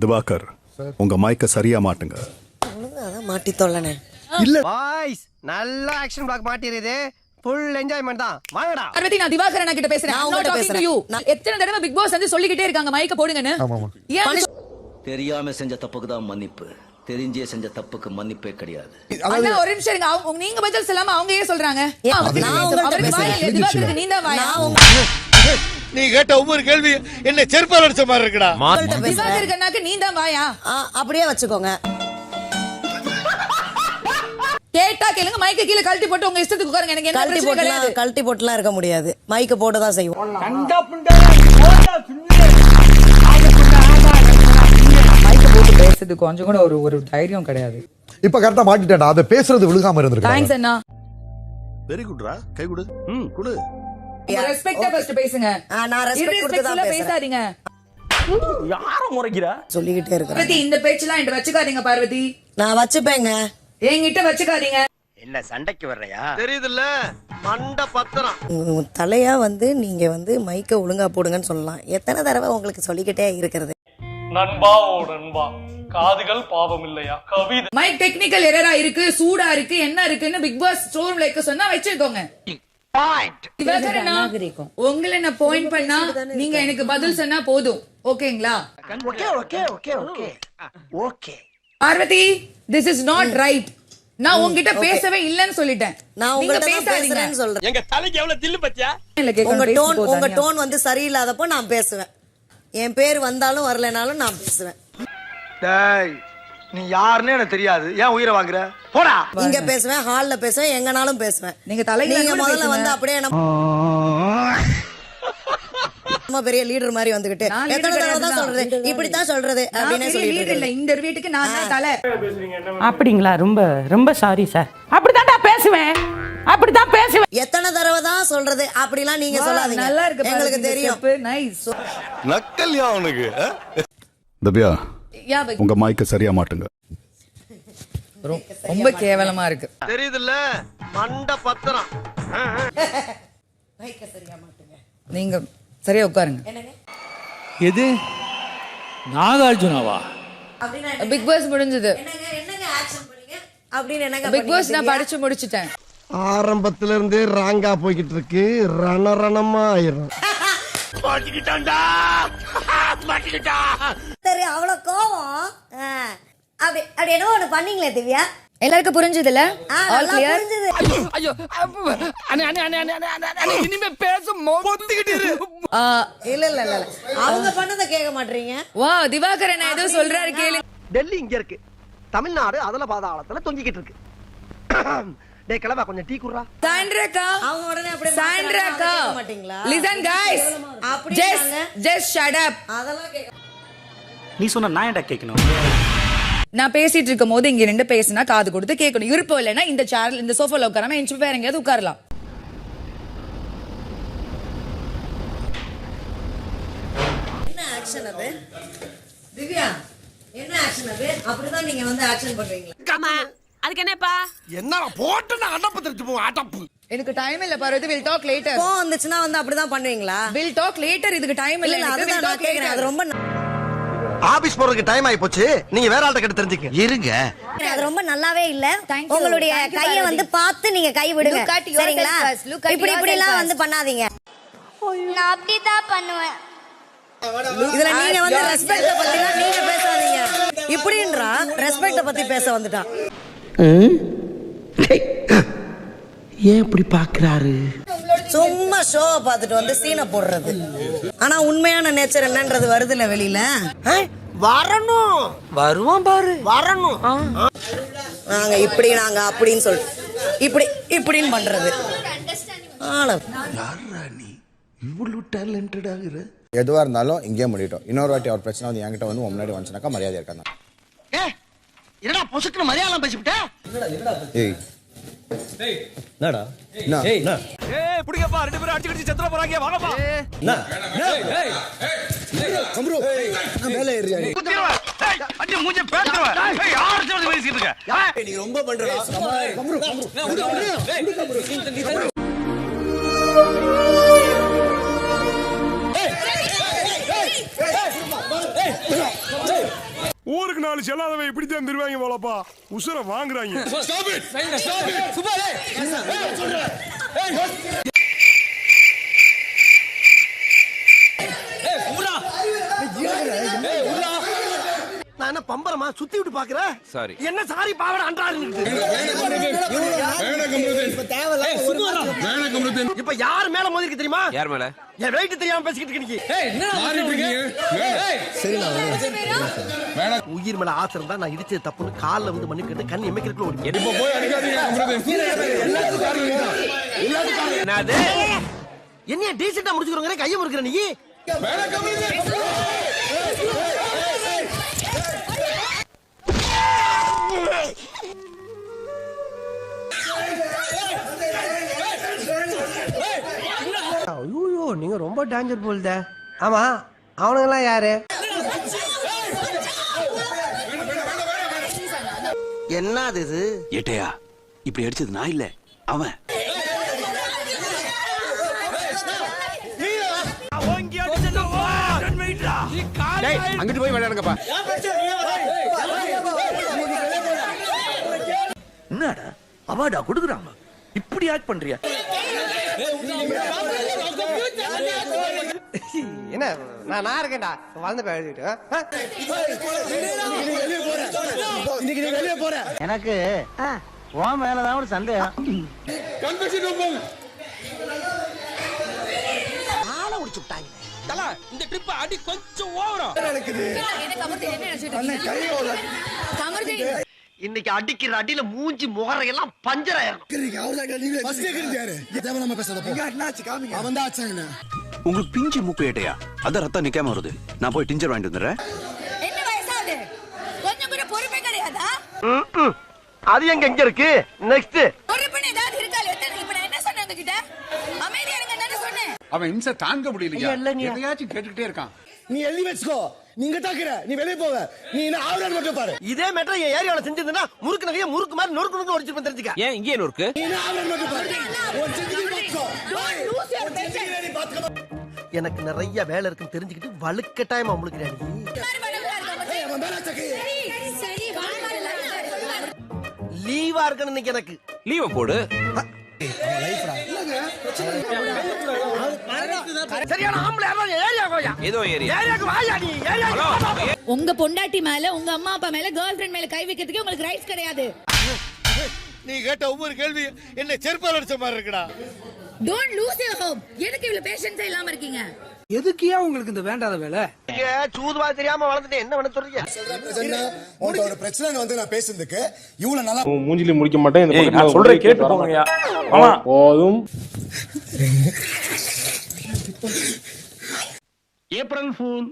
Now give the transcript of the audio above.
திவாகர் உங்க மைக்க சரியா மாட்டுங்க. மாட்டி தொல்லனே? பாய்ஸ் நல்ல ஆக்ஷன் பிளாக் மாட்டிருது ஃபுல் என்ஜாய்மெண்ட் தான். வாங்கடா. பார்வதி நான் திவாகர் அண்ணா கிட்ட பேசுறேன். talking to பேசுறேன். எத்தனை தடவை பிக் பாஸ் வந்து சொல்லிக்கிட்டே இருக்காங்க. மைக்க போடுங்கன்னு தெரியாம செஞ்ச தப்புக்கு தான் மன்னிப்பு. தெரிஞ்சே செஞ்ச தப்புக்கு மன்னிப்பே கிடையாது. அண்ணா, ஒரு நிமிஷம் இருங்க. அவங்க- நீங்க பதில் சொல்லாம அவங்க ஏன் சொல்றாங்க? நீ கேட்ட ஒவ்வொரு கேள்வி என்ன செருப்பால் அடிச்ச மாதிரி இருக்குடா. அண்ணாக்கு நீ தான் வாயா? ஆ, அப்படியே வச்சுக்கோங்க. கேட்டா கேளுங்க மைக்க கீழே கழட்டி போட்டு உங்க இஷ்டத்துக்கு உட்காருங்க எனக்கு என்ன கழட்டி பிரச்சனை போட்டுலாம் கிடையாது. கழட்டி போட்டுலாம் இருக்க முடியாது. மைக்க போட்டு தான் செய்வோம். மைக்க போட்டு பேசுறது கொஞ்சம் கூட ஒரு ஒரு தைரியம் கிடையாது. இப்ப கரெக்டா மாட்டிட்டேன்டா. அதை பேசுறது விழுகாம இருந்திருக்கு தேங்க்ஸ் அண்ணா. வெரி குட்ரா கை கொடு. ம் கொடு. ஃபர்ஸ்ட் பேசுங்க. நான் ரெஸ்பெக்ட் கொடுத்து தான் சொல்லிக்கிட்டே இந்த என்கிட்ட வச்சுக்காதீங்க பார்வதி. நான் வச்சுப்பேங்க. என்கிட்ட வச்சுக்காதீங்க. என்ன சண்டைக்கு வர்றையா? தெரியுதுல்ல மண்ட பத்திரம். உங்க தலையா வந்து நீங்க வந்து மைக்க ஒழுங்கா போடுங்கன்னு சொல்லலாம். எத்தனை தடவை உங்களுக்கு சொல்லிக்கிட்டே இருக்கிறது? நண்பா ஓ நண்பா. காதுகள் பாவம் இல்லையா கவிதை மைக் டெக்னிக்கல் எரரா இருக்கு சூடா இருக்கு என்ன இருக்குன்னு பிக் பாஸ் ஸ்டோர் வைக்க சொன்னா அண்ணா, உங்களை நான் பாயிண்ட் பண்ணா நீங்க எனக்கு பதில் சொன்னா போதும். ஓகேங்களா? Okay okay okay okay. Okay. Parvathi this is not right நான் உங்ககிட்ட பேசவே இல்லைன்னு சொல்லிட்டேன். நான் நீங்க உங்கள்ட்ட தான் பேசாதீங்க. பேசுறேன்னு சொல்றேன். எங்க தலைக்கு எவ்வளவு தில்லு பத்தியா? இல்ல, கேட்கணும், உங்க டோன் உங்க. டோன் வந்து சரியில்லாதப்போ நான் பேசுவேன். என் பேர் வந்தாலும் வரலைனாலும் நான் பேசுவேன். டேய். நீ யாருன்னு எனக்கு தெரியாது. ஏன் உயிரை வாங்குற? போடா. இங்க பேசுவேன் ஹால்ல பேசுவேன் எங்கனாலும் பேசுவேன். நீங்க தலையில நீங்க முதல்ல. வந்து அப்படியே நம்ம நம்ம பெரிய லீடர் மாதிரி வந்துகிட்டு. எத்தனை தடவை தான் சொல்றது? தான். இப்படித்தான் சொல்றது அப்படின்னு சொல்லிட்டு இல்ல. இந்த வீட்டுக்கு நான் தான் தலை. அப்படிங்களா? ரொம்ப ரொம்ப சாரி சார் அப்படித்தான்டா பேசுவேன். அப்படித்தான் பேசுவேன். எத்தனை தடவை தான் சொல்றது? அப்படிலாம் நீங்க சொல்லாதீங்க. நல்லா இருக்கு எங்களுக்கு தெரியும். நைஸ் நக்கல்யா அவனுக்கு திவ்யா யா பை- உங்க மைக்க சரியா மாட்டுங்க. ரொம்ப கேவலமா இருக்கு. தெரியுதுல்ல? மண்ட பத்திரம். நீங்க சரியா உட்காருங்க. எது? நாகார்ஜுனாவா? பிக் பாஸ் முடிஞ்சது. பிக் பாஸ் நான் படிச்சு முடிச்சிட்டேன். ஆரம்பத்துல இருந்தே ராங்கா போய்கிட்டு இருக்கு. ரணரணமா ஆயிரும். சரி அவ்வளவு கோவம். அப்படி அப்படி என்ன ஒண்ணு பண்ணீங்களே திவ்யா? எல்லாருக்கும் புரிஞ்சதுல ஆ, நல்லா புரிஞ்சுது. ஐயோ அண்ணே அண்ணே அண்ணே அண்ணே அண்ணே அண்ணே இனிமே பேசும் பொத்திக்கிட்டு இரு. இல்ல இல்ல இல்ல இல்ல. அவங்க பண்ணதை கேட்க மாட்டீங்க வா திவாகர் ஏதோ சொல்றாரு கேளு. டெல்லி இங்க இருக்கு. தமிழ்நாடு அதல பாதாளத்துல தொங்கிக்கிட்டு இருக்கு. டேய் கிளம்பா கொஞ்சம் டீ குடுறா. சாண்ட்ராக்கா. அவங்க உடனே அப்படியே சாண்ட்ராக்கா. மாட்டீங்களா? லிசன் அப்படி ஜஸ்ட் ஜஸ்ட் ஷட் அப் அதெல்லாம் கேட்க நீ சொன்ன நான் ஏன்டா கேட்கணும்? நான் பேசிட்டு இருக்கும் போது இங்க ரெண்டு பேசினா காது கொடுத்து கேட்கணும். விருப்பம் இல்லைன்னா இந்த சேர் இந்த சோஃபால உட்காராம என் வேற எங்கேயாவது உட்காரலாம். என்ன ஆக்ஷன் அது? திவ்யா என்ன ஆக்ஷன் அது? அப்படிதான் நீங்க வந்து ஆக்ஷன் பண்றீங்களா? அதுக்கு என்னப்பா? என்னடா போட்டு நான் அடப்பு தெரிச்சு போ அடப்பு. எனக்கு டைம் இல்ல பார்வதி வில் டாக் லேட்டர் கோவம் வந்துச்சுன்னா வந்து அப்படிதான் பண்ணுவீங்களா? வில் டாக் லேட்டர் இதுக்கு டைம் இல்ல. அதுதான் நான் கேக்குறேன். அது. ரொம்ப ஆபீஸ் போறதுக்கு டைம் ஆயி போச்சு நீங்க வேற ஆள்கிட்ட கேட்டு தெரிஞ்சுக்க. இருங்க. அது ரொம்ப நல்லாவே இல்ல. உங்களுடைய கைய. வந்து பார்த்து நீங்க கை விடுங்க. சரிங்களா? இப்படி இப்படி எல்லாம். வந்து பண்ணாதீங்க. நான் அப்படிதான் பண்ணுவேன். இதுல நீங்க வந்து ரெஸ்பெக்ட பத்தி நீங்க பேசாதீங்க. இப்படின்றா ரெஸ்பெக்ட பத்தி பேச வந்துட்டான் ஏன் இப்படி பாக்குறாரு சும்மா ஷோவை பார்த்துட்டு வந்து சீனை போடுறது. ஆனா உண்மையான நேச்சர் என்னன்றது வருதுல்ல வெளியில. வரணும். வருவான் பாரு. வரணும். நாங்க இப்படி நாங்க அப்படின்னு சொல்லிட்டு இப்படி இப்படின்னு பண்றது. ஆள எதுவா இருந்தாலும் இங்கே முடிட்டோம் இன்னொரு வாட்டி அவர் பிரச்சனை வந்து என்கிட்ட வந்து முன்னாடி வந்துச்சுனாக்கா மரியாதை இருக்காங்க என்னடா பொசுக்குன்னு மரியாதை பேசிவிட்ட ஏய் என்னடா என்ன என்ன ஏய் புடிங்கப்பா ரெண்டு பேரும் அடிச்சு அடிச்சு செத்துற போறாங்க வாங்கப்பா கம்ப்ரூ நான் மேலே ஏறியா நீ அடி மூஞ்ச பேத்துறவ ஏய் யார் சொல்றது பேசிட்டு இருக்க நீ ரொம்ப பண்றடா கம்ப்ரூ கம்ப்ரூ நாலு செல்லாதவன் இப்படித்தான் தருவாங்க போலப்பா. உசுர வாங்குறாங்க நான் என்ன பம்பரமா சுத்தி விட்டு பாக்குறேன் சாரி என்ன சாரி பாவட அன்றாரு இப்ப யார் மேல மோதிருக்கு தெரியுமா யார் மேல என் வெயிட் தெரியாம பேசிக்கிட்டு இருக்கீங்க உயிர் மேல ஆசை இருந்தா நான் இடிச்சது தப்புன்னு கால்ல வந்து மன்னிப்பு கேட்டு கண் எமைக்கிறதுக்குள்ள ஓடி என்னது என்னைய டீசெண்டா முடிச்சுக்கிறோங்க கையை முறுக்கிற நீ ஐயோ நீங்க ரொம்ப டேஞ்சர் போல்த ஆமா அவனுங்கெல்லாம் யாரு? என்னது இது? ஏட்டையா இப்படி அடிச்சது நான் இல்ல அவன். அங்கிட்டு போய் விளையாடுங்கப்பா. என்னடா? அவார்டா கொடுக்குறாங்க. இப்படி ஆக்ட் பண்றியா? என்ன நான் நான் இருக்கேன்டா. வளர்ந்த போய் எழுதிட்டு எனக்கு உன் மேலதான் ஒரு சந்தேகம். ஆளை உடிச்சு விட்டாங்க. இந்த ட்ரிப் அடி கொஞ்சம் ஓவரா. இன்னைக்கு அடிக்கிற அடியில மூஞ்சி முகரையெல்லாம் பஞ்சர் ஆயிரும். உங்களுக்கு பிஞ்சு மூக்கு ஏட்டையா? அதான் ரத்தம் நிக்காம வருது. நான் போய் டிஞ்சர் வாங்கிட்டு வந்துடுறேன். என்ன வயசாகுது? கொஞ்சம் கூட பொறுப்பே கிடையாதா? அது எங்க எங்க இருக்கு? நெக்ஸ்ட் பொறுப்புன்னு ஏதாவது இருக்கா எத்தனை இப்ப நான் என்ன சொன்னேன் உங்ககிட்ட அமைதியா இருங்க தானே சொன்னேன் அவன் இம்சை தாங்க முடியலையா? எதையாச்சும் கேட்டுக்கிட்டே இருக்கான். நீ எழுதி வச்சுக்கோ. நீங்க தாக்குற நீ வெளிய போவ நீ என்ன ஆவலான்னு மட்டும் பாரு. இதே மேட்டர் என் ஏரியால செஞ்சிருந்தா முறுக்கு நகைய முறுக்கு மாதிரி நொறுக்கு நொறுக்கு ஒடிச்சிருப்பேன் தெரிஞ்சுக்க. ஏன் இங்கே நொறுக்கு? நீ என்ன ஆவலான்னு மட்டும் பாரு. உன் செஞ்சு பாத்துக்கோ. எனக்கு நிறைய வேலை இருக்குன்னு தெரிஞ்சுக்கிட்டு வலுக்கட்டாயமா முழுக்கிறாடி சரி லீவா இருக்கணும் இன்னைக்கு எனக்கு? லீவ போடு. உங்க பொண்டாட்டி மேல உங்க அம்மா அப்பா மேல கேர்ள் ஃபிரெண்ட் மேல கை வைக்கிறதுக்கு உங்களுக்கு ரைட்ஸ் கிடையாது. நீ கேட்ட ஒவ்வொரு கேள்வி என்ன செருப்பால் அடிச்ச மாதிரி இருக்குடா. டோன்ட் லூஸ் யுவர் ஹோப் எதுக்கு இவ்வளவு பேஷன்ஸே இல்லாம இருக்கீங்க? எதுக்கியா உங்களுக்கு இந்த வேண்டாத வேலை? சூதுவா தெரியாம வளர்ந்துட்டேன் என்ன பண்ண சொல்றீங்க? ஒரு பிரச்சனை வந்து நான் பேசுறதுக்கு இவ்வளவு நல்லா மூஞ்சில முடிக்க மாட்டேன் நான் சொல்றேன் கேட்டு போங்கயா போதும். April fool